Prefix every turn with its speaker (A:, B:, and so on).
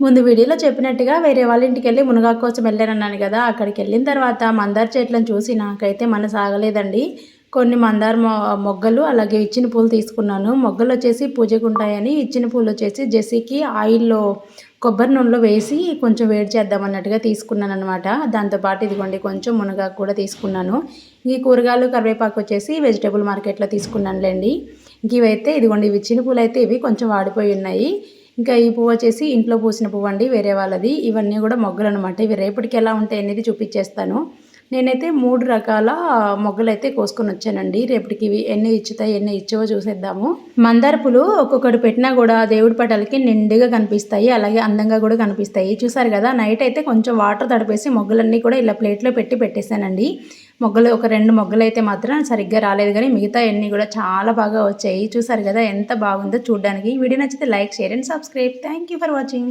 A: ముందు వీడియోలో చెప్పినట్టుగా వేరే వాళ్ళ ఇంటికి వెళ్ళి మునగాకు కోసం వెళ్ళానన్నాను కదా. అక్కడికి వెళ్ళిన తర్వాత మందార చెట్లను చూసి నాకైతే మన సాగలేదండి కొన్ని మందార మొగ్గలు అలాగే ఇచ్చిన పూలు తీసుకున్నాను. మొగ్గలు వచ్చేసి పూజకు ఉంటాయని ఇచ్చిన పూలు వచ్చేసి జెస్సీకి ఆయిల్లో కొబ్బరి నూనెలో వేసి కొంచెం వేడి చేద్దాం అన్నట్టుగా తీసుకున్నాను అనమాట దాంతోపాటు ఇదిగోండి కొంచెం మునగాకు కూడా తీసుకున్నాను. ఈ కూరగాయలు కరివేపాకు వచ్చేసి వెజిటేబుల్ మార్కెట్లో తీసుకున్నానులేండి. ఇంక ఇవైతే ఇదిగోండి ఇవి ఇచ్చిన పూలు అయితే ఇవి కొంచెం వాడిపోయి ఉన్నాయి. ఇంకా ఈ పువ్వు వచ్చేసి ఇంట్లో పూసిన పువ్వు అండి వేరే వాళ్ళది. ఇవన్నీ కూడా మొగ్గలు అనమాట ఇవి రేపటికి ఎలా ఉంటాయి అనేది చూపించేస్తాను. నేనైతే మూడు రకాల మొగ్గలు అయితే కోసుకొని వచ్చానండి. రేపటికి ఇవి ఎన్ని ఇచ్చుతాయి ఎన్ని ఇచ్చవో చూసేద్దాము. మందార పూలు ఒక్కొక్కటి పెట్టినా కూడా దేవుడి పటాలకి నిండుగా కనిపిస్తాయి అలాగే అందంగా కూడా కనిపిస్తాయి. చూసారు కదా నైట్ అయితే కొంచెం వాటర్ తడిపేసి మొగ్గలన్నీ కూడా ఇలా ప్లేట్లో పెట్టి పెట్టేశానండి. మొగ్గలు ఒక రెండు మొగ్గలు అయితే మాత్రం సరిగ్గా రాలేదు కానీ మిగతా ఎన్ని కూడా చాలా బాగా వచ్చాయి. చూసారు కదా ఎంత బాగుందో చూడడానికి. వీడియో నచ్చితే like share and subscribe. Thank for watching